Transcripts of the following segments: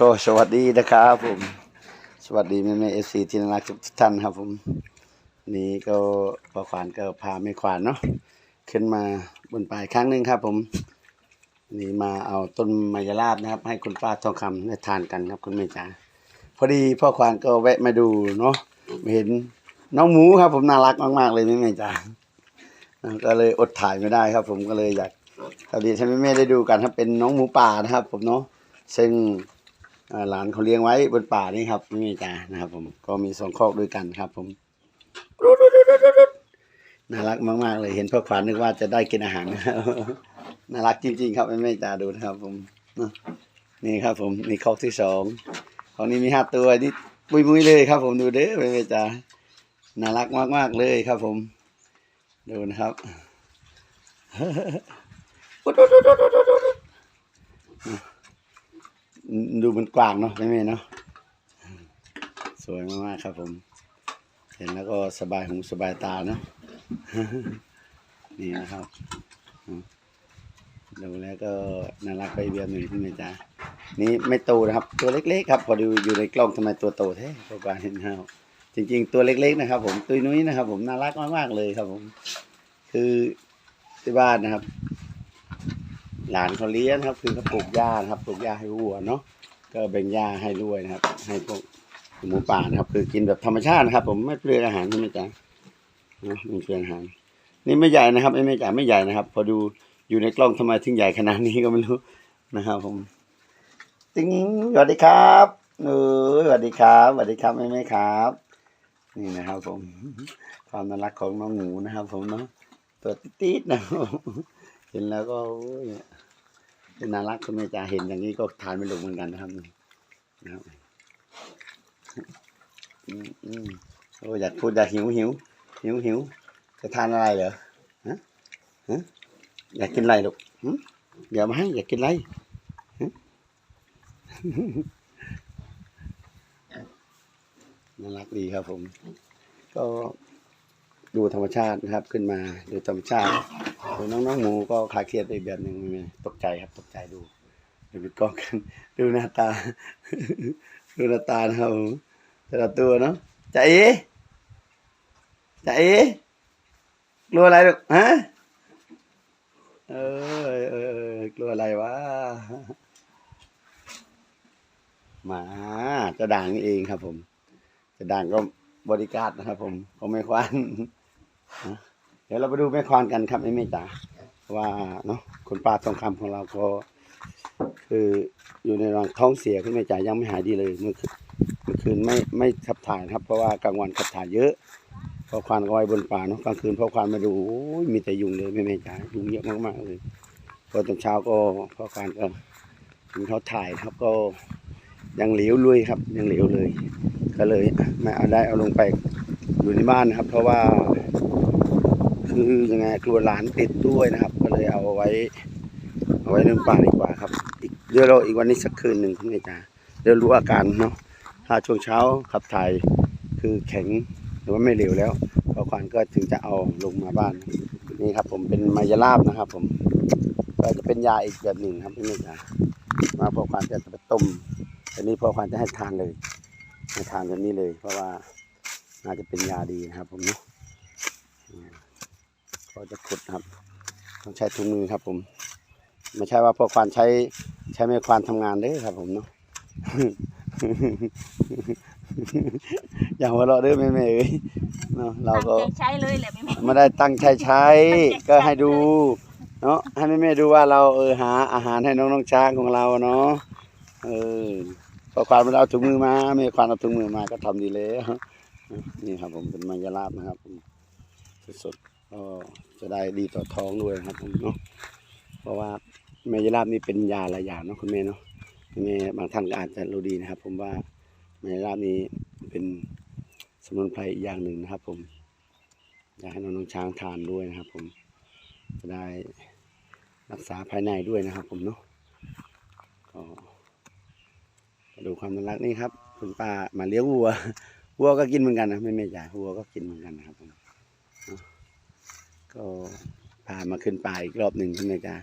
ก็สวัสดีนะครับผม สวัสดีแม่แม่เอซีที่น่ารักทุกท่านครับผม นี่ก็ปอขวานก็พาแม่ขวานเนาะขึ้นมาบนป่ายครั้งหนึ่งครับผม นี่มาเอาต้นมายาลาบนะครับ ให้คุณป้าทองคำได้ทานกันครับคุณแม่จ๋าพอดีพ่อควานก็แวะมาดูเนาะเห็นน้องหมูครับ ผมน่ารักมาก ๆ เลยแม่แม่จ๋าก็เลยอดถ่ายไม่ได้ครับ ผมก็เลยอยากพอดีให้แม่แม่ได้ดูกันครับเป็นน้องหมูป่านะครับ ผมเนาะซึ่ง หลานเขาเลี้ยงไว้บนป่านี่ครับนี่จ้านะครับ ผมก็มีสองคอกด้วยกันครับ ผมน่ารักมาก ๆ เลยเห็นพ่อขวัญนึกว่าจะได้กินอาหารนะครับน่ารักจริง ๆ ครับแม่จ้าดูนะครับ ผมเนอะนี่ครับ ผมนี่คอกที่สองของนี้มีห้าตัวนี่มุยมุยๆเลยครับ ผมดูเด้อแม่จ้าน่ารักมาก ๆ เลยครับ ผม ดูนะครับ ดูมันกว้างเนาะแม่แม่เนาะสวยมากๆครับผม เห็นแล้วก็สบายหูสบายตาเนาะนี่นะครับดูแล้วก็น่ารักไปเบียร์หนึ่งขึ้นมาจ้านี่ไม่โตนะครับ ตัวเล็กๆครับ พอดูอยู่ในกล้องทำไมตัวโตแท้พอบานเห็นเฮาจริง ๆ ตัวเล็ก ๆ นะครับ ผม ตุยนุ้ยนะครับ ผมน่ารักมากๆเลยครับ ผม คือที่บ้านนะครับ หลานเขาเลี้ยงครับ คือเขาปลูกหญ้านะครับปลูกหญ้าให้วัวเนาะก็แบ่งหญ้าให้ด้วยนะครับ ให้พวกหมูป่านะครับ คือกินแบบธรรมชาตินะครับ ผมไม่เปลืองอาหารใช่ไหมจ๊ะนะไม่เปลืองอาหาร นี่ไม่ใหญ่นะครับไม่ไม่จ๋าไม่ใหญ่นะครับ พอดูอยู่ในกล้องทำไมถึงใหญ่ขนาดนี้ก็ไม่รู้นะครับ ผมติ๊งสวัสดีครับเออสวัสดีครับสวัสดีครับแม่แม่ครับ นี่นะครับ ผมความน่ารักของน้องหมูนะครับ ผมเนาะตัวติ๊ดนะครับ เห็นแล้วก็โอ้ยเป็นน่ารักคุณแม่จ๋าเห็นอย่างนี้ก็ทานไม่ลงเหมือนกันนะครับนะครับอืมอืมโอ้อยากพูดอยากหิวหิวหิวหิวจะทานอะไรเหรอฮะฮะอยากกินอะไรลูกหึอย่ามาให้อยากกินอะไรน่ารักดีครับผม ก็ดูธรรมชาตินะครับขึ้นมาดูธรรมชาติ ดูน้องน้องๆหมูก็คลายเครียดไปอีกแบบหนึ่งไม่ตกใจครับตกใจดูดูปิดกล้องกันดูหน้าตา ดูหน้าตานะครับผมแต่ละตัวเนาะจะเอ๋จะเอ๋กลัวอะไรลูกฮะเออเออกลัวอะไรวะหมาจะด่างนี่เองครับผม จะด่างก็บริการนะครับผมของแม่ควาน ดี๋ยวเราไปดูแม่ควานกันครับไอ้แม่จ๋าว่าเนาะคุณป้าทองคำของเราก็คืออยู่ในรองท้องเสียคุณแม่จ๋ายังไม่หายดีเลยเมื่อคืนเมื่อคืนไม่ไม่ขับถ่ายครับ เพราะว่ากลางวันขับถ่ายเยอะพอควานก็ไว้บนป่าเนาะกลางคืนพอควานมาดูมีแต่ยุงเลยแม่แม่จ๋ายุงเยอะมากๆเลยพอตอนเช้าก็พอควานก็ถึงเขาถ่ายครับก็ยังเหลวลุยครับยังเหลวเลย ก็เลยไม่เอาได้เอาลงไปอยู่ในบ้านนะครับ เพราะว่า คือยังไงกลัวหลานติดด้วยนะครับ ก็เลยเอาไว้ เอาไว้ในป่าดีกว่าครับ อีกเดี๋ยวเราอีกวันนี้สักคืนหนึ่งคุณแม่จ๋าเดี๋ยวรู้อาการเนาะถ้าช่วงเช้าขับถ่ายคือแข็งหรือว่าไม่เร็วแล้วพอควานก็ถึงจะเอาลงมาบ้านนี่ครับ ผมเป็นมายาลาบนะครับ ผม ก็จะเป็นยาอีกแบบหนึ่งครับพี่แม่จ๋ามาพอควานจะไปต้มแต่นี้พอควานจะให้ทานเลยให้ทานแบบนี้เลย เพราะว่าน่าจะเป็นยาดีนะครับผมเนาะ ก็จะขุดนะครับต้องใช้ถุงมือครับผมไม่ใช่ว่าพวกควานใช้ใช้ไม่ควานทำงานเด้อครับ ผมเนาะอย่าหัวเราะเด้อแม่แม่เอ้ยเนาะเราก็ตั้งใจใช้เลยแหละแม่แม่ไม่ได้ตั้งใจใช้ ก็ให้ดูเนาะให้แม่แม่ดูว่าเราเออหาอาหารให้น้องน้องช้างของเราเนาะเออพอควานมันเอาถุงมือมาแม่ควานเอาถุงมือมาก็ทำดีแล้วนี่ครับผมเป็นมายาลาบนะครับผมสดๆ ก็จะได้ดีต่อท้องด้วยนะครับผมเนาะเพราะว่าแมยาลาบนี่เป็นยาหลายอย่างเนาะคุณแม่เนาะคุณแม่บางท่านก็อาจจะรู้ดีนะครับ ผมว่าแมยาลาบนี้เป็นสมุนไพรอีกอย่างหนึ่งนะครับ ผมอยากให้น้องน้องช้างทานด้วยนะครับ ผมจะได้รักษาภายในด้วยนะครับ ผมเนาะก็มาดูความน่ารักนี่ครับ คุณป้ามาเลี้ยงวัววัวก็กินเหมือนกันนะไม่ไม่จ่ายวัวก็กินเหมือนกันนะครับผม ก็พามาขึ้นป่าอีกรอบหนึ่งใช่ไหมจ๊ะ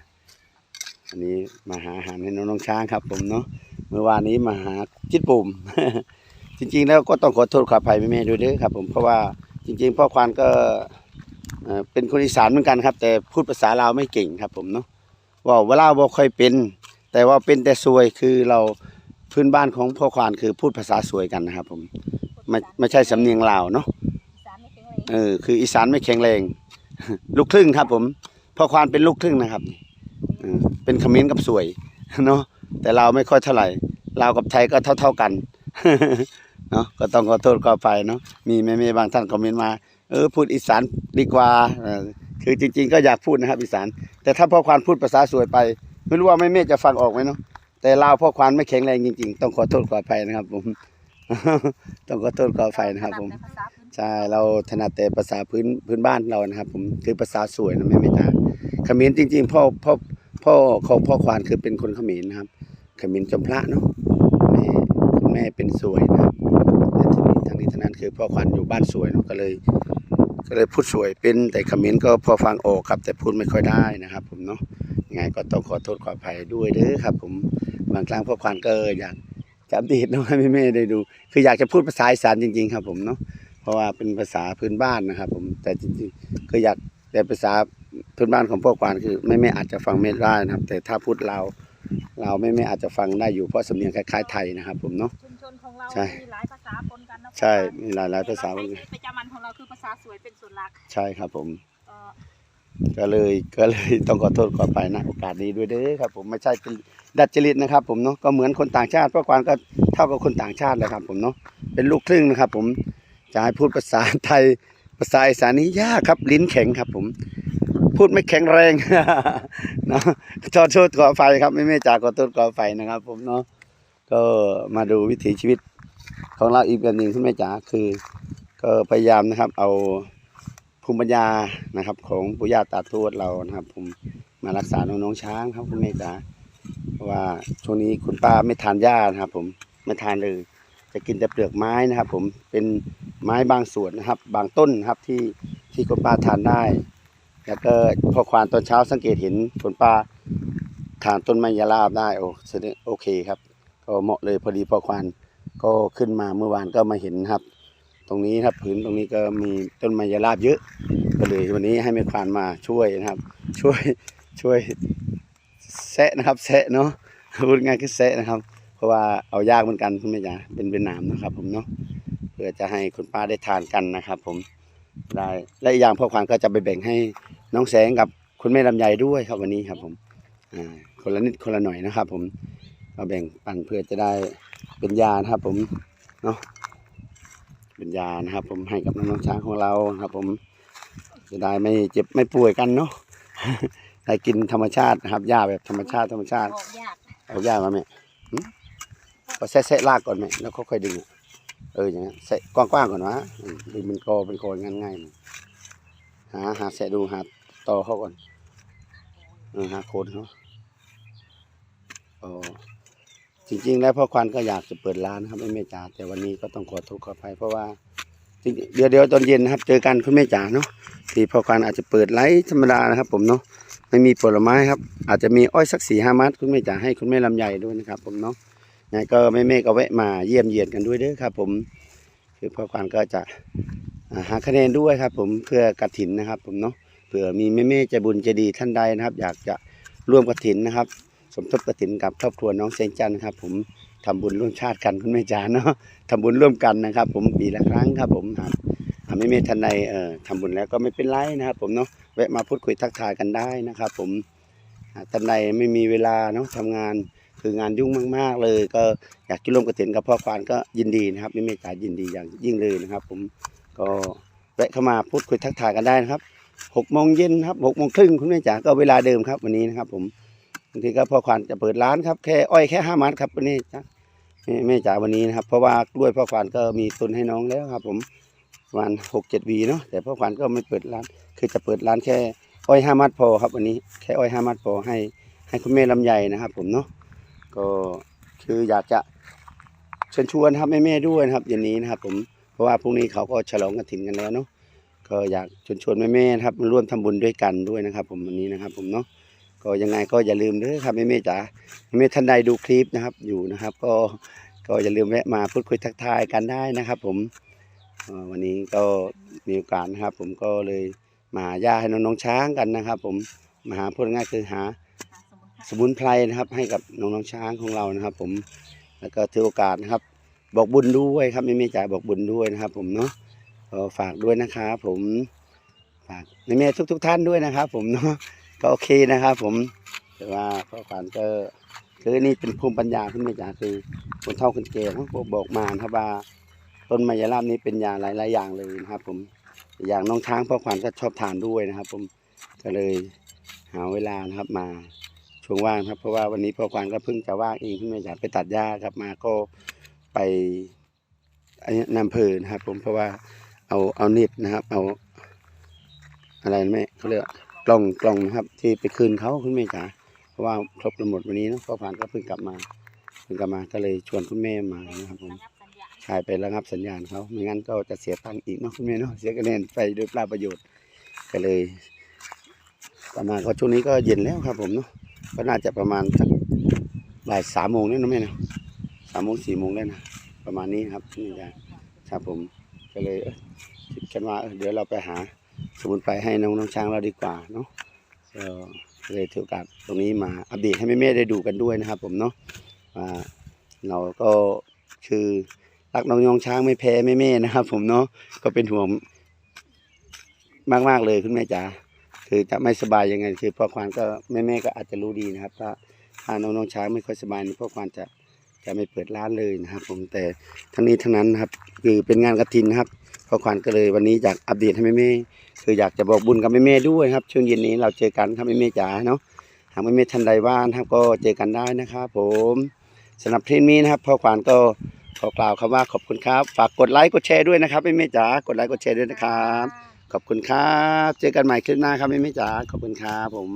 อันนี้มาหาอาหารให้น้องน้องช้างครับ ผมเนาะเมื่อวานนี้มาหาจิตปุ่ม จริง ๆ แล้วก็ต้องขอโทษขออภัยแม่ๆด้วยด้อครับ ผมเพราะว่าจริง ๆ พ่อควานก็เป็นคนอีสานเหมือนกันครับ แต่พูดภาษาลาวไม่เก่งครับ ผมเนาะว่าเวลาวบ่ค่อยเป็น แต่ว่าเป็นแต่สวยคือเราพื้นบ้านของพ่อควานคือพูดภาษาสวยกันนะครับ ผมไม่ไม่ใช่สำเนียงลาวเนาะเออคืออีสานไม่แข็งแรง ลูกครึ่งครับ ผมพ่อควานเป็นลูกครึ่งนะครับเป็นขมิ้นกับสวยเนาะแต่เราไม่ค่อยเท่าไหร่ลากับไทยก็เท่าเท่า ๆกันเนาะก็ต้องขอโทษขอไปเนาะมีแม่ๆบางท่านคอมเมนต์มา เออพูดอีสานดีกว่าคือจริง ๆ ก็อยากพูดนะครับอีสาน แต่ถ้าพ่อควานพูดภาษาสวยไป ไม่รู้ว่าแม่ๆจะฟังออกไหมเนาะแต่ลาวพ่อควานไม่แข็งแรงจริง ๆ ต้องขอโทษขออภัยนะครับ ผม ต้องขอโทษขออภัยนะครับ ผม ใช่เราถนัดแต่ภาษาพื้นพื้นบ้านเรานะครับ ผมคือภาษาสวยนะแม่ไม่ตาเขมรจริงๆพ่อพ่อพ่อของพ่อควานคือเป็นคนเขมรนะครับเขมรจอมพระเนาะแม่คุณแม่เป็นสวยนะครับแต่ทีนี้ทางนี้ทางนั้นคือพ่อควานอยู่บ้านสวยเนาะก็เลย ก็เลยพูดสวยเป็นแต่เขมรก็พอฟังออกครับ แต่พูดไม่ค่อยได้นะครับ ผมเนาะยังไงก็ต้องขอโทษขออภัยด้วยเด้อครับ ผมบางครั้งพ่อควานก็อยากจะอัปเดตเนาะให้แม่ๆได้ดู คืออยากจะพูดภาษาอีสานจริงๆ ครับผมเนาะ ราะว่าเป็นภาษาพื้นบ้านนะครับ ผมแต่จริงๆก็อยากแต่ภาษาพื้นบ้านของพวกกวานคือไม่ไม่อาจจะฟังไม่ได้นะครับ แต่ถ้าพูดลาวเราวไม่ไม่อาจจะฟังได้อยู่เพราะสำเนียงคล้ายๆไทยนะครับ ผมเนาะ ชุมชนของเรา ใช่ มีหลายภาษาปนกันนะใช่มีหลายๆภาษาแต่เรใช้ชีวิตประจำวันของเราคือภาษาสวยเป็นส่วนหลักใช่ครับผม เอ่อก็เลยก็เลยต้องขอโทษขอไปนะโอกาสนี้ด้วยเด้อครับผมไม่ใช่เป็นดัดจริตนะครับ ผมเนาะก็เหมือนคนต่างชาติพวกกวานก็เท่ากับคนต่างชาติเลยครับ ผมเนาะเป็นลูกครึ่งนะครับ ผม จะให้พูดภาษาไทยภาษาอีสานนี้ยากครับ ลิ้นแข็งครับ ผม พูดไม่แข็งแรงเนาะขอโทษขอไฟครับ ไม่ไม่จาขอโทษขอไฟนะครับ ผมเนาะก็มาดูวิถีชีวิตของเราอีกแบบหนึ่งคุณแม่จ๋าคือ ก็พยายามนะครับ เอาภูมิปัญญานะครับ ของปู่ย่าตาทวดเรานะครับ ผมมารักษาน้องช้างครับคุณแม่จ๋าว่าช่วงนี้คุณป้าไม่ทานหญ้านะครับ ผมไม่ทานเลย จะกินแต่เปลือกไม้นะครับ ผมเป็น ไม้บางส่วนนะครับ บางต้นนะครับที่ที่คุณป้าทานได้ แล้วก็พอควานตอนเช้าสังเกตเห็นคุณป้าทานต้นไม้ยาลาบได้ โอ้สดงโอเคครับ ก็เหมาะเลยพอดีพอควานก็ขึ้นมาเมื่อวานก็มาเห็นครับ ตรงนี้ครับผืนตรงนี้ก็มีต้นไม้ยาลาบเยอะก็เลยวันนี้ให้แม่ควานมาช่วยนะครับ ช่วยช่วยแซะนะครับแซะเนาะพูดง่ายคือแซะนะครับ เพราะว่าเอายากเหมือนกันคุณแม่จ๋าเป็นเป็นหนามนะครับผมเนาะ พื่อจะให้คุณป้าได้ทานกันนะครับ ผมได้และอีกอย่างพ่อควานก็จะไปแบ่งให้น้องแสงกับคุณแม่ลำไยด้วยครับวันนี้ครับ ผมอ่าคนละนิดคนละหน่อยนะครับ ผมก็แบ่งปันเพื่อจะได้เป็นยานะครับ ผมเนาะเป็นยานะครับ ผมให้กับน้องๆช้างของเราครับ ผมจะได้ไม่เจ็บไม่ป่วยกันเนาะได้กินธรรมชาตินะครับหญ้าแบบธรรมชาติธรรมชาติออกยากเอาหญ้ามาแม่หึก็แซะแซะลากก่อนแม่แล้วค่อยๆดึงอะ เอออย่างนั้นแซะกว้างๆก่อนวะอืมดึงเป็นกเป็นโคนง่ายๆมันหาหาแซะดูหาต่อเขาก่อนเออหาโคนเขาอ๋อจริงๆ แล้วพ่อควันก็อยากจะเปิดร้านครับแม่แม่จ๋าแต่วันนี้ก็ต้องขอโทษขออภัยเพราะว่าเดี๋ยวเดี๋ยวตอนเย็นนะครับ เจอกันคุณแม่จ๋าเนาะที่พ่อควันอาจจะเปิดไลฟ์ธรรมดานะครับ ผมเนาะไม่มีผลไม้ครับ อาจจะมีอ้อยสักสี่ห้ามัดคุณแม่จ๋าให้คุณแม่ลำไยด้วยนะครับ ผมเนาะ ยังไงก็แม่เมฆก็แวะมาเยี่ยมเยียนกันด้วยเด้อครับ ผมคือพ่อควานก็จะหาคะแนนด้วยครับ ผมเพื่อกระถินนะครับ ผมเนาะเผื่อมีแม่เมฆใจบุญใจดีท่านใดนะครับ อยากจะร่วมกระถินนะครับ สมทบกระถินกับครอบครัวน้องเซงจันทร์ครับ ผมทำบุญร่วมชาติกันคุณแม่จ๋าเนาะทำบุญร่วมกันนะครับ ผมปีละครั้งครับ ผมครับแม่เมฆท่านใดเอ่อทำบุญแล้วก็ไม่เป็นไรนะครับ ผมเนาะแวะมาพูดคุยทักทายกันได้นะครับ ผมท่านใดไม่มีเวลาเนาะทำงาน คืองานยุ่งมาก ๆ เลย ก็อยากกินร่วมกระถินกับพ่อควานก็ยินดีนะครับไม่เมตตายินดีอย่างยิ่งเลยนะครับ ผมก็แวะเข้ามาพูดคุยทักทายกันได้นะครับหกโมงเย็นครับหกโมงครึ่งคุณแม่จ๋าก็เวลาเดิมครับวันนี้นะครับ ผมบางทีก็พ่อควานจะเปิดร้านครับแค่อ้อยแค่ห้ามัดครับวันนี้จ้ะแม่แม่จ๋าวันนี้นะครับ เพราะว่ากล้วยพ่อควานก็มีตุนให้น้องแล้วครับ ผมประมาณหกเจ็ดวีเนาะแต่พ่อควานก็ไม่เปิดร้าน คือจะเปิดร้านแค่อ้อยห้ามัดพอครับวันนี้แค่อ้อยห้ามัดพอให้ให้คุณแม่ลำไยนะครับ ผมเนาะ ก็คืออยากจะเชิญชวนครับแม่ๆด้วยนะครับเย็นนี้นะครับผมเพราะว่าพรุ่งนี้เขาก็ฉลองกฐินกันแล้วเนาะก็อยากเชิญชวนแม่ๆนะครับมาร่วมทำบุญด้วยกันด้วยนะครับ ผมวันนี้นะครับ ผมเนาะก็ยังไงก็อย่าลืมเด้อครับแม่เมจ๋าแม่ท่านใดดูคลิปนะครับ อยู่นะครับ ก็ก็อย่าลืมแวะมาพูดคุยทักทายกันได้นะครับ ผมวันนี้ก็มีโอกาสนะครับ ผมก็เลยมาหาย่าให้น้องๆช้างกันนะครับ ผมมาหาพูดง่ายคือหา สมุนไพรนะครับ ให้กับน้องๆช้างของเรานะครับ ผมแล้วก็ถือโอกาสนะครับ บอกบุญด้วยครับแม่เมจ๋าบอกบุญด้วยนะครับ ผมเนาะก็ฝากด้วยนะครับผมฝากแม่เมทุกๆท่านด้วยนะครับ ผมเนาะก็โอเคนะครับ ผมแต่ว่าพ่อขวัญก็คือนี่เป็นภูมิปัญญาคุณแม่จ๋าคือคนเฒ่าคนแก่เขาบอกบอกมาครับว่าต้นมายาลามนี้เป็นยาหลายๆอย่างเลยนะครับ ผมอย่างน้องช้างพ่อขวัญก็ชอบทานด้วยนะครับ ผมก็เลยหาเวลานะครับมา ช่วงว่างครับ เพราะว่าวันนี้พ่อควานก็เพิ่งจะว่างเองเพิ่งมาจากไปตัดหญ้าครับมาก็ไปอันนี้นำเพลินะครับ ผมเพราะว่าเอาเอานิดนะครับ เอา อะไรนะแม่เขาเรียกกล่องกล่องนะครับ ที่ไปคืนเขาคุณแม่จ๋าเพราะว่าครบหนดวันนี้นะพ่อควานก็เพิ่งกลับมาเพิ่งกลับมาก็เลยชวนคุณแม่มานะครับผมระงับสัญญาณใช่ไประงับสัญญาณเขาไม่งั้นก็จะเสียตังค์อีกเนาะคุณแม่เนาะเสียคะแนนไปโดยเปล่าประโยชน์ก็เลย ประมาณก็ช่วงนี้ก็เย็นแล้วครับผมเนาะ ก็น่าจะประมาณสักบ่ายสามโมงนี่นะแม่นะสามโมงสี่โมงได้นะประมาณนี้ครับนี่จะครับผมก็เลยคิดกันว่าเดี๋ยวเราไปหาสมุนไพรให้น้องน้องช้างเราดีกว่าเนาะก็เลยถือโอกาสตรงนี้มาอัปเดตให้แม่ๆได้ดูกันด้วยนะครับ ผมเนาะว่าเราก็คือรักน้องยองช้างไม่แพ้แม่ๆนะครับ ผมเนาะก็เป็นห่วงมากๆเลยคุณแม่จ๋า คือจะไม่สบายยังไง คือพ่อควานก็แม่ๆก็อาจจะรู้ดีนะครับถ้าถ้าน้องๆช้างไม่ค่อยสบายพ่อควานจะจะไม่เปิดร้านเลยนะครับ ผมแต่ทั้งนี้ทั้งนั้นครับ คือเป็นงานกระถินนะครับพ่อควานก็เลยวันนี้อยากอัปเดตให้แม่ๆคืออยากจะบอกบุญกับแม่ๆด้วยครับ ช่วงเย็นนี้เราเจอกันครับแม่ๆจ๋าเนาะหากแม่ๆท่านใดว่างนะครับก็เจอกันได้นะครับ ผมสำหรับคลิปนี้นะครับพ่อควานก็ขอกล่าวคำว่าขอบคุณครับ ฝากกดไลค์กดแชร์ด้วยนะครับแม่ๆจ๋ากดไลค์กดแชร์ด้วยนะครับ ขอบคุณครับ เจอกันใหม่คลิปหน้าครับแม่แม่จ๋าขอบคุณครับผม